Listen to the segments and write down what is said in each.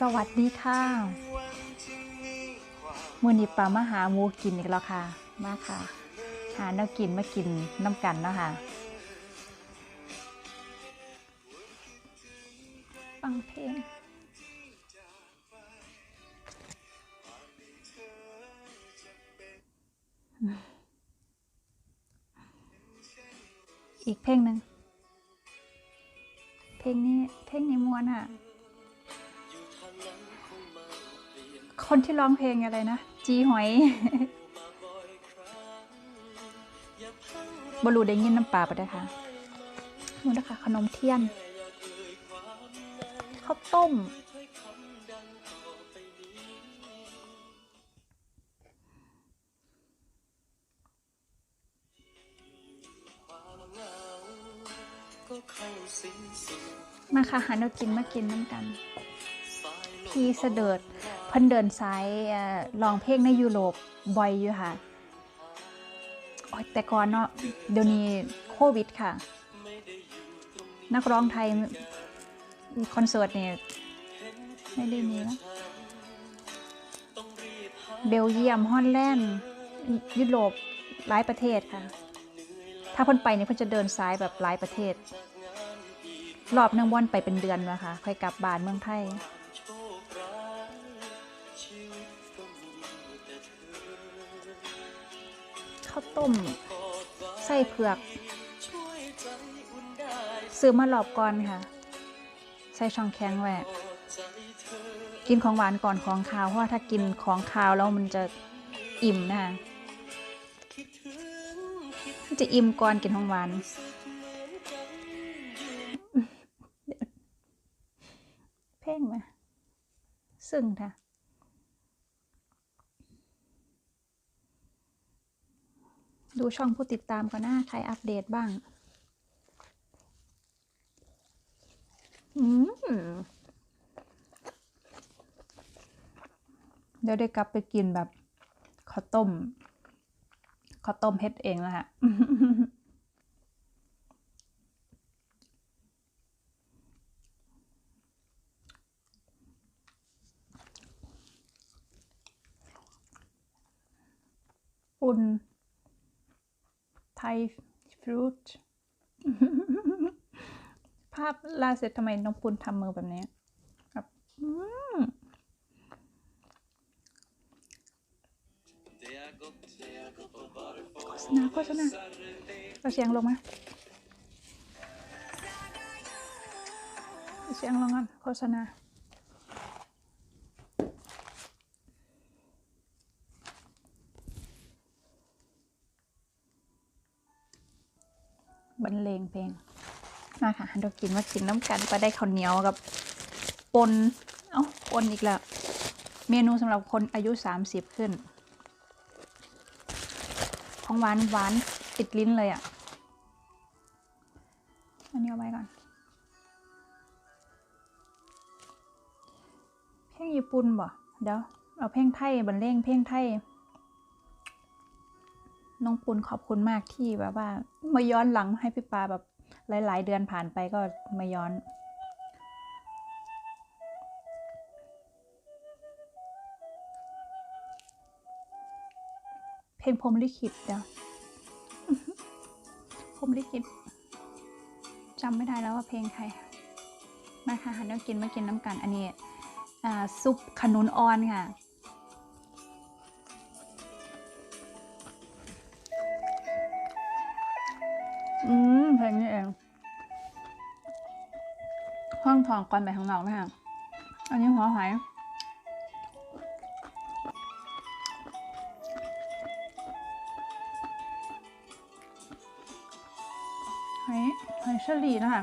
สวัสดีค่ะมือนี้ปลามาหาหมูกินอีกแล้วค่ะ มาค่ะ หาแนวกินมากินน้ำกันเนาะค่ะฟังเพลงอีกเพลงหนึ่ง ร้องเพลงอะไรนะ จีหอยบรูได้ยินน้ำปลาปะเด้อค่ะนู่นนะคะขนมเทียนข้าวต้ม มาค่ะหาแนวกินมากินน้ำกัน พี่เสดิร์ด เพิ่นเดินสายเอ่อร้องเพลงในยุโรปบ่อยอยู่ค่ะแต่ก่อนเนาะเดี๋ยวนี้โควิดค่ะ นักร้องไทยคอนเสิร์ตเนี่ยไม่ได้มีแล้วเบลเยียมฮอลแลนด์ยุโรปหลายประเทศค่ะ ถ้าเพิ่นไปเนี่ยเพิ่นจะเดินสายแบบหลายประเทศ รอบนึงว่อนไปเป็นเดือนแล้วค่ะค่อยกลับบ้านเมืองไทย ต้มไส้เผือกซื้อมาหลอบก่อนค่ะ ใส่ช่องแข็งไว้กินของหวานก่อนของคาว เพราะว่าถ้ากินของคาวแล้วมันจะอิ่มนะคะจะอิ่มก่อนกินของหวานเพ่งไหมซึ่งค่ะ ดูช่องผู้ติดตามก่อน่าใครอัปเดตบ้างเดี๋ยวได้กลับไปกินแบบข้าวต้มข้าวต้มเฮ็ดเองแล้วฮะ ปุ่น ไทยฟรุตภาพล่าเสร็จทำไมน้องปุณทำมือแบบนี้แบบโฆษณาโฆษณาเอาเสียงลงมาเอาเสียงลงก่อนโฆษณา บรรเลงเพงมาค่ะเรากินว่ากินน้ำกันก็ได้ข้าวเหนียวกับปนเอ้าปนอีกแล้วเมนูสำหรับคนอายุ 30 ขึ้น ของหวานหวานติดลิ้นเลยอะ่ะ อันนี้เอาไว้ก่อนเพลงญี่ปุ่นบ่เดี๋ยวเอาเพลงไทยบรรเลงเพลงไทย น้องปุณขอบคุณมากที่แบบว่ามาย้อนหลังให้พี่ปาแบบหลาย ๆ เดือนผ่านไปก็มาย้อนเพลงพรมลิขิตเดี๋ยวพรมลิขิตจำไม่ได้แล้วว่าเพลงใคร มาค่ะหันมากินมากินน้ำกัน อันนี้อ่าซุปขนุนออนค่ะ เพลงนี้เอง ห้องทองก่อนไปข้างนอกไหมคะอันนี้หัวหอยหอยหอยเชอรี่นะคะ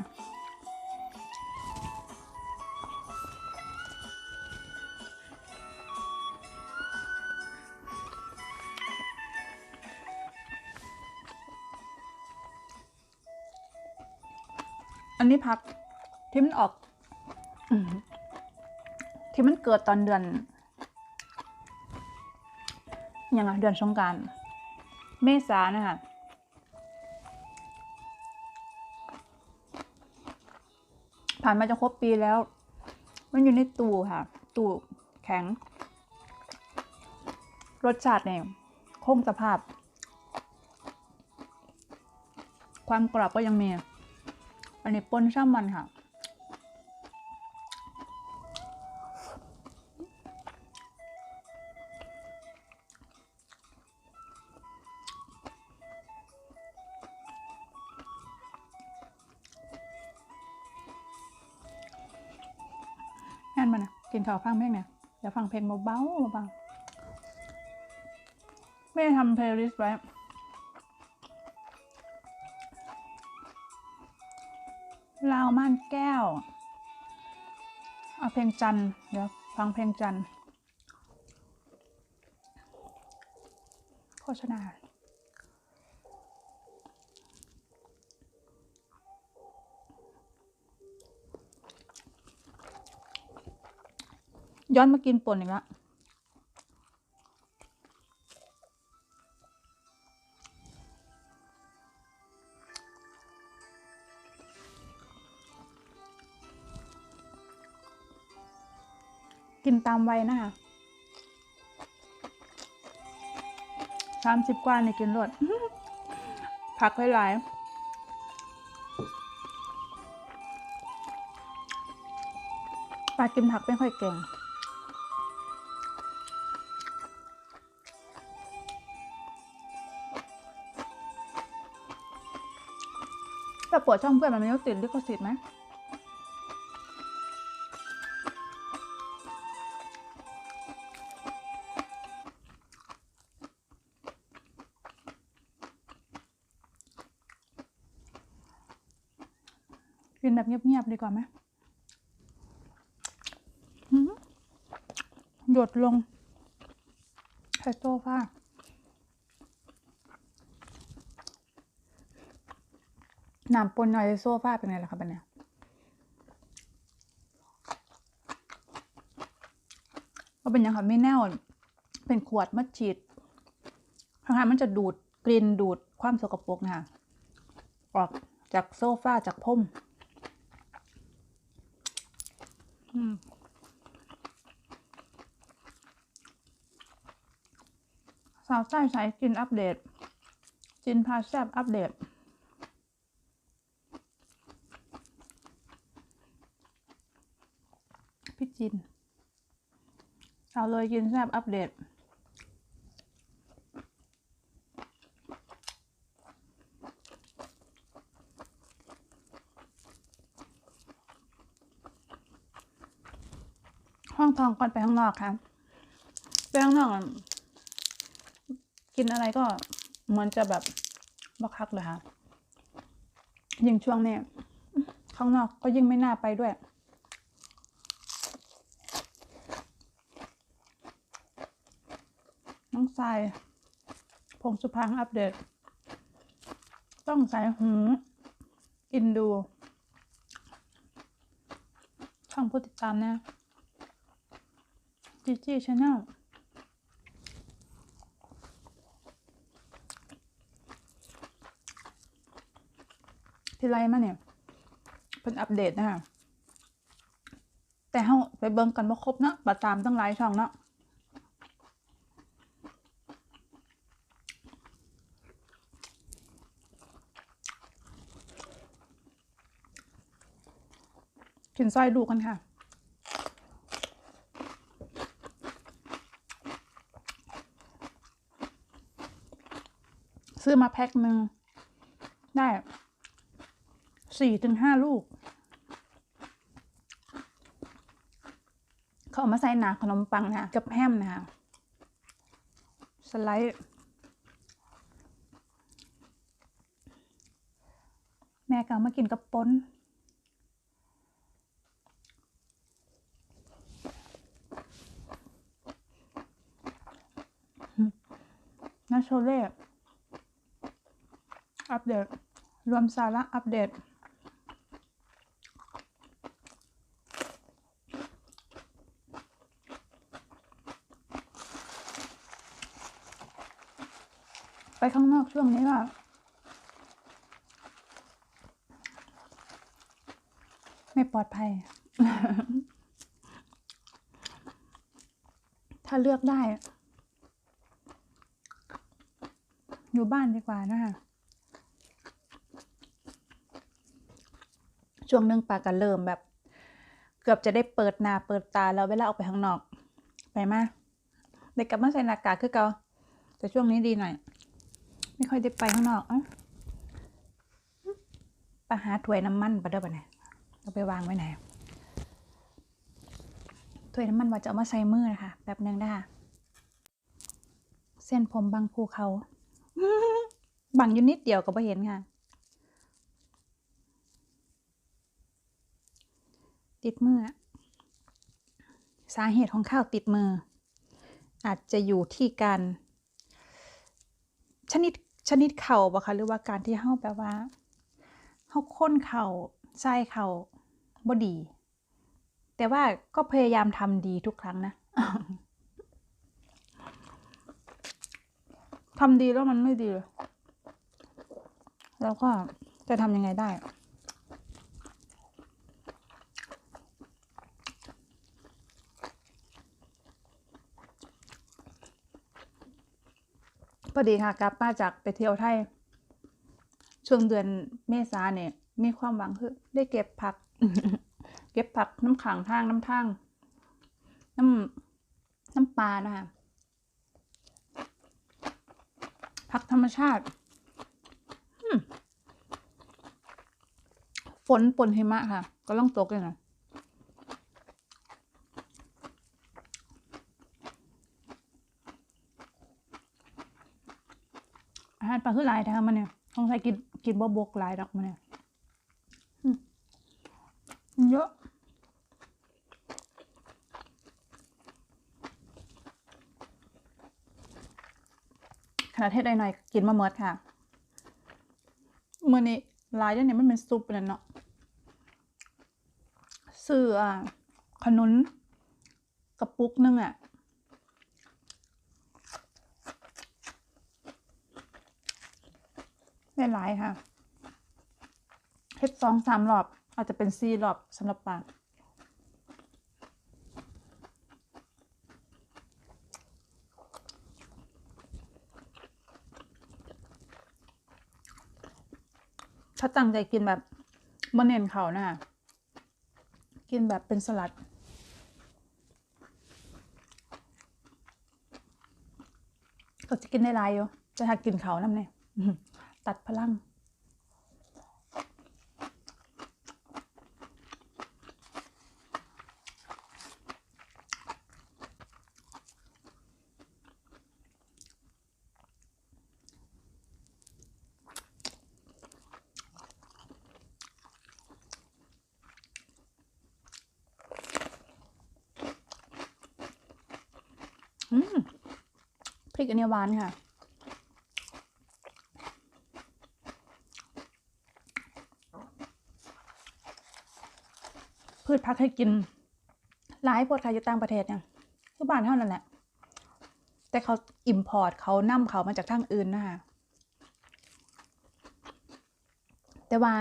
อันนี้พักที่มันออกอที่มันเกิดตอนเดือนยังไงเดือนสงการเมษานะคะผ่านมาจะครบปีแล้ว มันอยู่ในตู้ค่ะ ตู้แข็ง รสชาติเนี่ยคงสภาพ ความกรอบก็ยังมี อันนี้ปนช่ามันค่ะแอนมานะกินข้าวฟังเพลงเนี่ยเดี๋ยวฟังเพลงเบาๆเบาๆไม่ทำเพลย์ลิสต์ไว้ ลาวม่านแก้วเอาเพลงจันเดี๋ยวฟังเพลงจันโฆษณาย้อนมากินป่นอีกแล้ว กินตามวัยนะคะสามสิบกว่านี่กินรวดผักหลายปลากินผักไม่ค่อยเก่ง แต่ปวดช่องเพื่อนมันไม่ติดลิขสิทธิ์ไหม แบบเงียบๆดีกว่าไหมหยดลงใส่โซฟาน้ำปนหน่อยในโซฟาเป็นไงล่ะครับเนี่ยก็เป็นยังค่ะไม่แน่วเป็นขวดมัดฉีดทางามันจะดูดกลิ่นดูดความสกปรกนะคะออกจากโซฟาจากพรมอืม สาวใต้สายกินอัปเดต จินพาแซบอัปเดต พี่จินเอาเลยกินแซบอัปเดตห้องทองก่อนไปข้างนอกค่ะไปข้างนอกอะ กินอะไรก็เหมือนจะแบบบักคักเลยค่ะยิ่งช่วงนี้ข้างนอกก็ยิ่งไม่น่าไปด้วย น้องทรายพงสุพังอัปเดต ต้องใส่หูอินดูช่องผู้ติดตามนะจีจีชาแนล ที่ไรมาเนี่ยเป็นอัปเดตนะคะแต่เฮาไปเบิ่งกันว่าครบเนาะประตามตั้งหลายช่องเนาะกินสร้อยดูกันค่ะ ซื้อมาแพ็คหนึ่งได้ สี่ถึงห้าลูก เขาเอามาใส่หนาขนมปังนะกับแฮมนะคะสไลด์ แม่ก็เอามากินกับปนนาโชเล่อัปเดต รวมสาระอัปเดต ข้างนอกช่วงนี้ว่าไม่ปลอดภัย ถ้าเลือกได้ อยู่บ้านดีกว่านะคะช่วงนึงปาก็เริ่มแบบ เกือบจะได้เปิดหน้าเปิดตาแล้วเวลาออกไปข้างนอก ไปมาได้กลับมาใส่หน้ากากคือเกาแต่ช่วงนี้ดีหน่อย ไม่ค่อยได้ไปข้างนอกอ้าไปหาถ้วยน้ำมันไปเด้อปะเนี่ยเอาไปวางไว้ไหนถ้วยน้ำมันว่าจะเอามาใส่มือนะคะแบบนึงนะคะเส้นผมบางภูเขาบังอยู่นิดเดียวก็บ่เห็นค่ะ ติดมือ สาเหตุของข้าวติดมือ อาจจะอยู่ที่การ ชนิด ชนิดเข่าบ่คะหรือว่าการที่เฮาแปลว่าเฮาค้นเข่าใส่เข่าบ่ดี แต่ว่าก็พยายามทำดีทุกครั้งนะทำดีแล้วมันไม่ดี แล้วก็จะทำยังไงได้ พอดีค่ะกลับมาจากไปเที่ยวไทย ช่วงเดือนเมษาเนี่ย มีความหวังคือได้เก็บผัก เก็บผักน้ำขังทางน้ำทางน้ำน้ำปลานะคะผักธรรมชาติฝนปนหิมะค่ะ ก็ล่องตกเลยนะอาหาร ปลาคือหลายแท้มันเนี่ยต้องใช้กินกินบ่บกหลายดอกมันเนี่ยเยอะขนาดเทศได้หน่อยกินมาเมิดค่ะเมื่อนี้ลายเดี๋ยวนี้มันเป็นซุปนั่นเนาะซื้อขนุนกระปุกนึงอะ ได้หลายค่ะเฮ็ดสองสามรอบอาจจะเป็นสี่รอบสำหรับปลาถ้าตั้งใจกินแบบมะเน้นเขานะคะกินแบบเป็นสลัด ก็จะกินได้หลายอยู่จะถ้ากินเขาน้ำเนี่ย ตัดพลัง พริกอันนี้หวานค่ะ พืชพักให้กินหลายพวดค่ะอยู่ต่างประเทศเนี่ยคือบ้านเท่านั้นแหละแต่เขาอิมพอร์ตเขานำเขามาจากทางอื่นนะคะแต่ว่า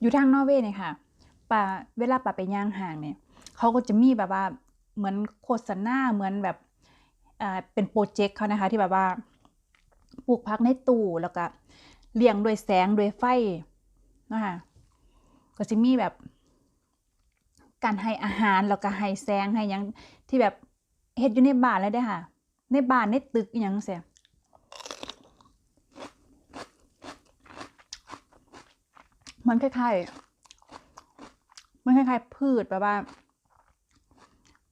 อยู่ทางนอร์เวย์เนี่ยค่ะป่าเวลาป่าไปย่างห่างเนี่ยเขาก็จะมีแบบว่าเหมือนโฆษณาเหมือนแบบเป็นโปรเจกต์เขานะคะที่แบบว่าปลูกพักในตู้แล้วก็เลี้ยงด้วยแสงด้วยไฟ นะคะก็จะมีแบบ การให้อาหารแล้วก็ให้แสงให้ยังที่แบบเฮ็ดอยู่ในบ้านเลยเด้ค่ะ ในบ้านในตึกอหยังเสียมันคล้ายๆ มันคล้ายๆ พืชแบบว่า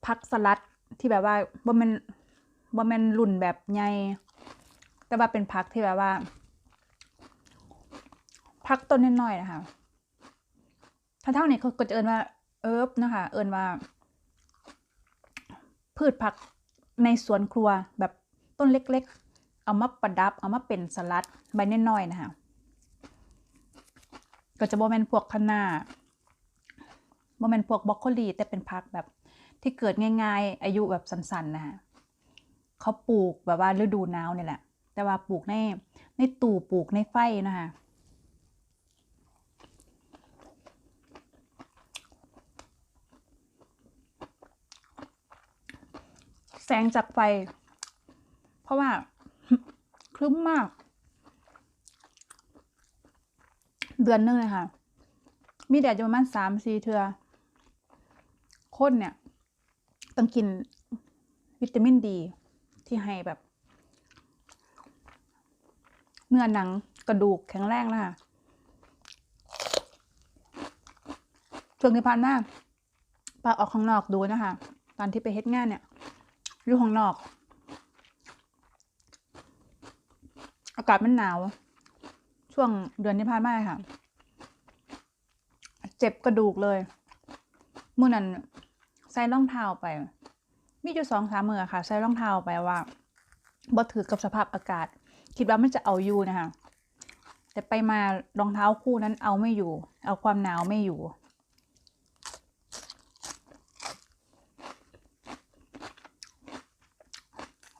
พักสลัดที่แบบว่าบ่แม่นบ่แม่นรุ่นแบบใหญ่แต่ว่าเป็นพักที่แบบว่า พักต้นน้อยนะคะถ้าเท่านี้เขาก็จะเอินว่าเอิบนะคะ เอินว่า พืชผักในสวนครัวแบบต้นเล็กๆ เอามาประดับ เอามาเป็นสลัดใบน้อยๆนะคะ ก็จะบ่แมนพวกคะน้าบ่แมนพวกบรอกโคลีแต่เป็นผักแบบที่เกิดง่ายๆ อายุแบบสั้นๆนะคะเขาปลูกแบบว่าฤดูหนาวนี่แหละ แต่ว่าปลูกในในตู้ปลูกในไฟนะคะ งจากไฟ เพราะว่าครึ้มมาก เดือนนึงเลยค่ะ มีแดดจะประมาณสามสี่เทือคนเนี่ย ต้องกินวิตามินดี ที่ให้แบบ เนื้อหนังกระดูกแข็งแรงนะคะช่วงที่ผ่านมาปาออกข้างนอกดูนะคะ ตอนที่ไปเฮ็ดงานเนี่ย อยู่ข้างนอก อากาศมันหนาว ช่วงเดือนที่ผ่านมาค่ะ เจ็บกระดูกเลยมื่อนั้นใส่รองเท้าไป มีอยู่สองสามมือค่ะ ใส่รองเท้าไปว่าบ่ถือกับสภาพอากาศ คิดว่ามันจะเอาอยู่นะคะแต่ไปมารองเท้าคู่นั้นเอาไม่อยู่ เอาความหนาวไม่อยู่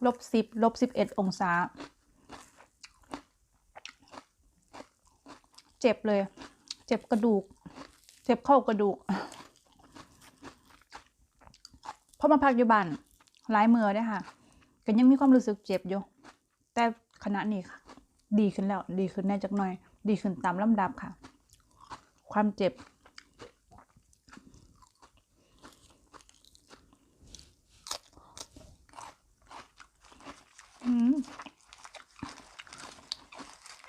ลบสิบลบสิบเอ็ดองศา เจ็บเลย เจ็บกระดูก เจ็บเข้ากระดูกเพราะมาพักอยู่บ้านหลายมือได้ค่ะก็ยังมีความรู้สึกเจ็บอยู่ แต่ขณะนี้ค่ะ ดีขึ้นแล้ว ดีขึ้นแน่จักหน่อย ดีขึ้นตามลำดับค่ะ ความเจ็บ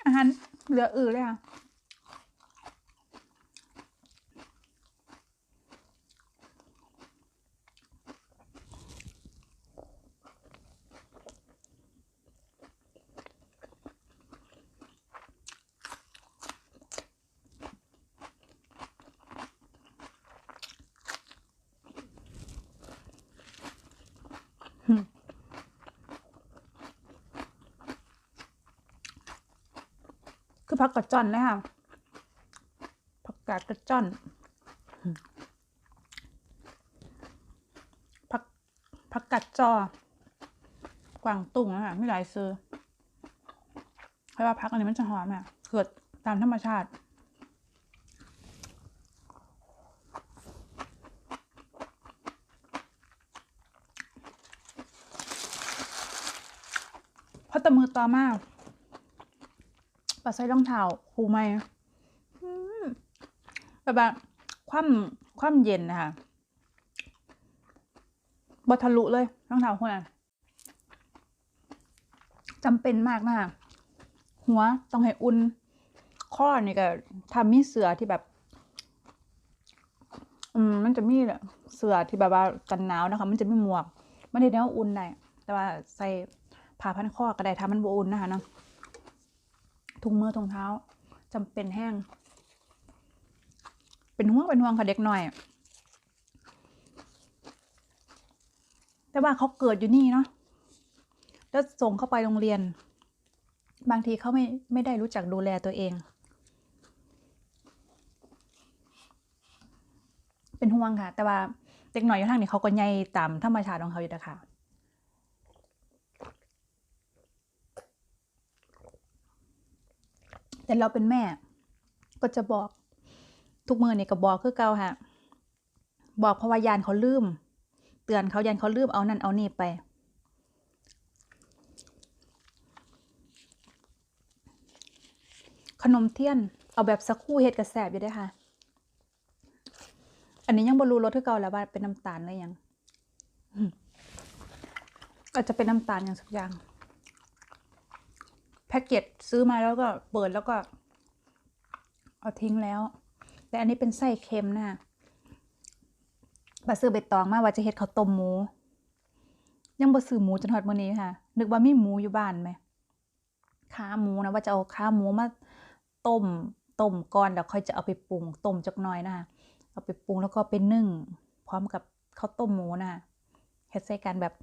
อาหารเหลืออื่นเลยค่ะ ผักกระจ่อนเลยค่ะผักกาดกระจ่อนผักผักกัดจอกวางตุ้งนะคะไม่หลายซื้อเพราะว่าผักอันนี้มันจะหอมอะเกิดตามธรรมชาติพอตะมือต่อมา ปลาใส่รองเท้าคูไหมแบบว่าความความเย็นนะคะบทะลุเลยรองเท้าคนนั้นจำเป็นมากนะคะหัวต้องให้อุ่นข้อนี่ก็ทำมีเสือที่แบบ อืมมันจะมีเสือที่แบบว่ากันหนาวนะคะ มันจะไมีหมวก มันได้แนวอุ่นได้แต่ว่าใส่ผ้าพันข้อก็ได้ทำมันบอุ่นนะคะเนาะ ถุงมือถุงเท้าจำเป็นแห้ง เป็นห่วงเป็นห่วงค่ะเด็กหน่อย แต่ว่าเขาเกิดอยู่นี่เนาะแล้วส่งเข้าไปโรงเรียน บางทีเขาไม่ไม่ได้รู้จักดูแลตัวเอง เป็นห่วงค่ะ แต่ว่าเด็กหน่อยอยู่ทางนี้เขาก็ใหญ่ตามธรรมชาติของเขาอยู่นะคะ แต่เราเป็นแม่ ก็จะบอก ทุกมือเนี่ยก็บอกคือเก่าฮะบอกเพราะว่ายานเขาลืม เตือนเขายานเขาลืมเอานั่นเอานี่ไป ขนมเทียน เอาแบบสักคู่เฮ็ดกระแสบอยู่ได้ค่ะ อันนี้ยังบรรลุรสคือเก่าแล้วว่าเป็นน้ำตาลหรือยังอาจจะเป็นน้ำตาลอย่างสักอย่าง พ็กเกจซื้อมาแล้วก็เปิดแล้วก็ เอาทิ้งแล้ว แต่อันนี้เป็นไส้เค็มนะบาซื้อใบตองมาว่าจะเฮ็ดข้าวต้มหมู ยังบ่ซื้อหมูจนฮอดมื้อนี้ค่ะ นึกว่ามีหมูอยู่บ้านไหมขาหมูนะว่าจะเอาขาหมูมาต้มต้มก่อนแล้วค่อยจะเอาไปปรุงต้มจักหน่อยนะคะเอาไปปรุงแล้วก็ไปนึ่ง พร้อมกับข้าวต้มหมูนะคะเฮ็ดใส่กันแบบ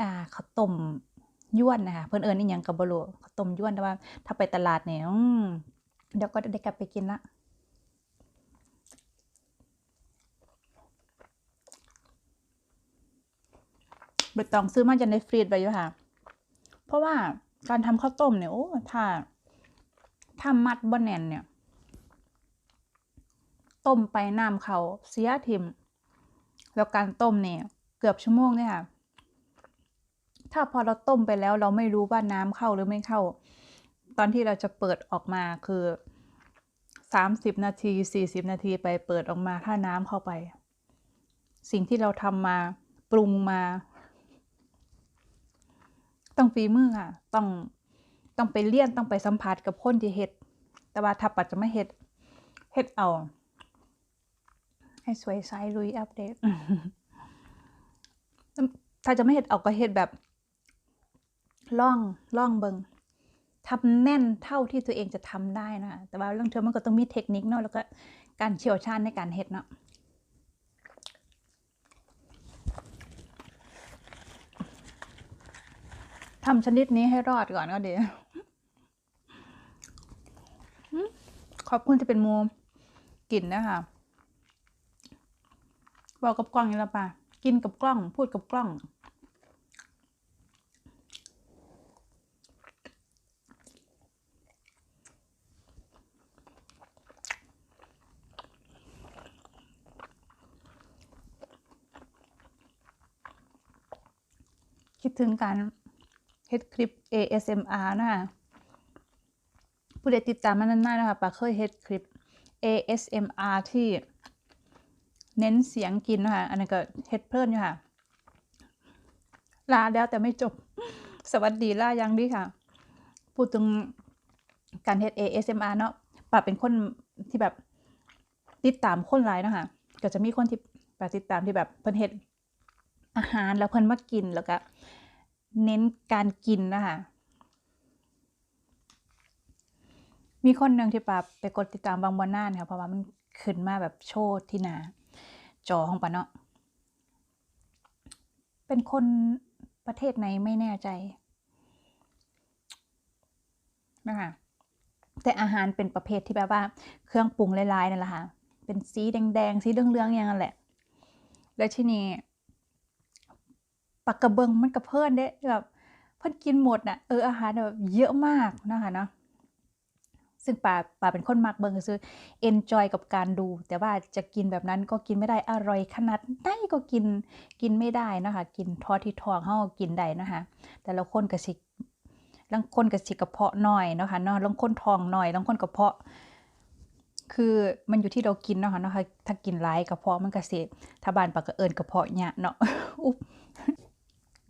อ่าข้าวต้ม ย้วนนะคะเพิ่อนเอิ้นอีหยังก็บ่รู้ข้าวต้มย้วนแต่ว่า ถ้าไปตลาดเนี่ยเดี๋ยวก็ได้กลับไปกินละใบตองซื้อมาจากในฟรีดไปอยู่ค่ะ เพราะว่าการทำข้าวต้มเนี่ยโอ้ถ้าถ้ามัดบ่แนนเนี่ย ต้มไปน้ำเขาเสียทิม แล้วการต้มเนี่ย เกือบชั่วโมงเนี่ยค่ะ ถ้าพอเราต้มไปแล้วเราไม่รู้ว่าน้ำเข้าหรือไม่เข้า ตอนที่เราจะเปิดออกมาคือสามสิบนาทีสี่สิบนาทีไปเปิดออกมาถ้าน้ำเข้าไป สิ่งที่เราทำมาปรุงมา ต้องฝีมือค่ะ ต้องต้องไปเลี่ยนต้องไปสัมผัสกับคนที่เฮ็ด แต่ว่าถ้าปัดจะไม่เฮ็ดเฮ็ดเอา ให้สวยใสลุยอัปเดตถ้าจะไม่เฮ็ดเอาก็เฮ็ดแบบ ล่องล่องเบิงทำแน่นเท่าที่ตัวเองจะทำได้นะแต่ว่าเรื่องเธอมันก็ต้องมีเทคนิคเนาะแล้วก็การเชี่ยวชาญในการเฮ็ดเนาะทำชนิดนี้ให้รอดก่อนก็ดีขอบคุณที่เป็นมูกลิ่นนะคะบอกกับกล้องนี่ละป่ะกินกับกล้อง พูดกับกล้อง ดถึงการเฮ็ดคลิป ASMR นะคะผู้ใดติดตามมานานๆนะคะปาเคยเฮ็ดคลิป ASMR ที่เน้นเสียงกินนะคะอันนั้ก็เฮ็ดเพลินอยู่ค่ะ ลาแล้วแต่ไม่จบ สวัสดีล่ายังดีค่ะ พูดถึงการเฮ็ด ASMR เนาะปาเป็นคนที่แบบติดตามคนหลายนะคะก็จะมีคนที่ปาติดตามที่แบบเพิ่นเฮ็ดอาหารแล้วเพิ่นมากินแล้วก็ เน้นการกินนะคะมีคนหนึ่งที่ปาไปกดติดตามบางวันนานค่ะเพราะว่ามันขึ้นมาแบบโชว์ที่หนาจอของปาเนาะเป็นคนประเทศไหนไม่แน่ใจนะคะแต่อาหารเป็นประเภทที่แบบว่า เครื่องปรุงลายๆนั่นแหละค่ะ เป็นสีแดงๆสีเหลืองๆอย่างนั้นแหละ แล้วที่นี้ ปักกระเบิงมันกระเพิ่อนเด้แบบเพิ่อนกินหมดน่ะเอออาหารแบบเยอะมากนะคะเนาะซึ่งป่าป่าเป็นคนมักเบิงก็คือเอนจอยกับการดู แต่ว่าจะกินแบบนั้นก็กินไม่ได้อร่อยขนาดไหนก็กินกินไม่ได้นะคะกินทอที่ทองเฮากินได้นะคะแต่ละคนก็สิลางคนก็สิกระเพาะน้อยนะคะเนาะลางคนท้องน้อยลางคนกระเพาะ คือมันอยู่ที่เรากินเนาะค่ะเนาะถ้ากินหลายกระเพาะมันก็สิถ้าบานปากก็เอิ้นกระเพาะหยะเนาะอุ๊บ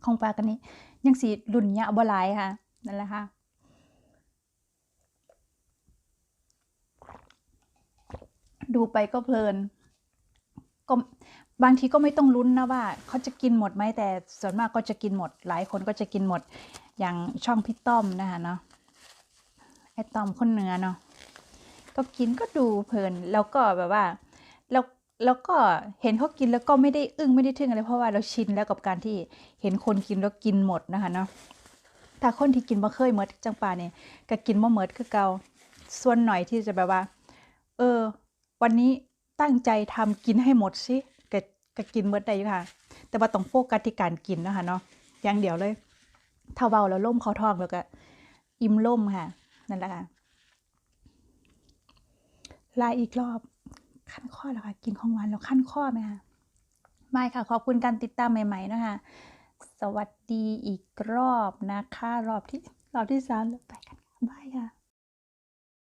ของปลากันนี้ ยังสีรุ่นยะบ่หลายค่ะนั่นแหละค่ะดูไปก็เพลินก็บางทีก็ไม่ต้องลุ้นนะว่าเขาจะกินหมดไหมแต่ส่วนมากก็จะกินหมด หลายคนก็จะกินหมดอย่างช่องพี่ต้อมนะคะเนาะไอต้อมคนเนื้อเนาะก็กินก็ดูเพลินแล้วก็แบบว่าแล้ว แล้วก็เห็นเขากินแล้วก็ไม่ได้อึ้งไม่ได้ทึ่งอะไรเพราะว่าเราชินแล้วกับการที่เห็นคนกินแล้วกินหมดนะคะเนาะถ้าคนที่กินบ่เคยหมดจังปาเนี่ยก็กินบ่หมดคือเกาส่วนหน่อยที่จะแบบว่า เออ วันนี้ตั้งใจทำกินให้หมดสิก็ก็กินหมดได้อยู่ค่ะ แต่ว่าต้องโฟกัสที่การกินนะคะเนาะอย่างเดียวเลยถ้าเบาแล้วล่มเขาท้องแล้วก็ อิ่มล่มค่ะ นั่นแหละค่ะลาอีกรอบ ขั้นข้อแล้วค่ะกินของหวานแล้วขั้นข้อไหมคะไม่ค่ะ ขอบคุณการติดตามใหม่ ๆ นะคะ สวัสดีอีกรอบนะคะ รอบที่รอบที่สามแล้วไปกันบายค่ะ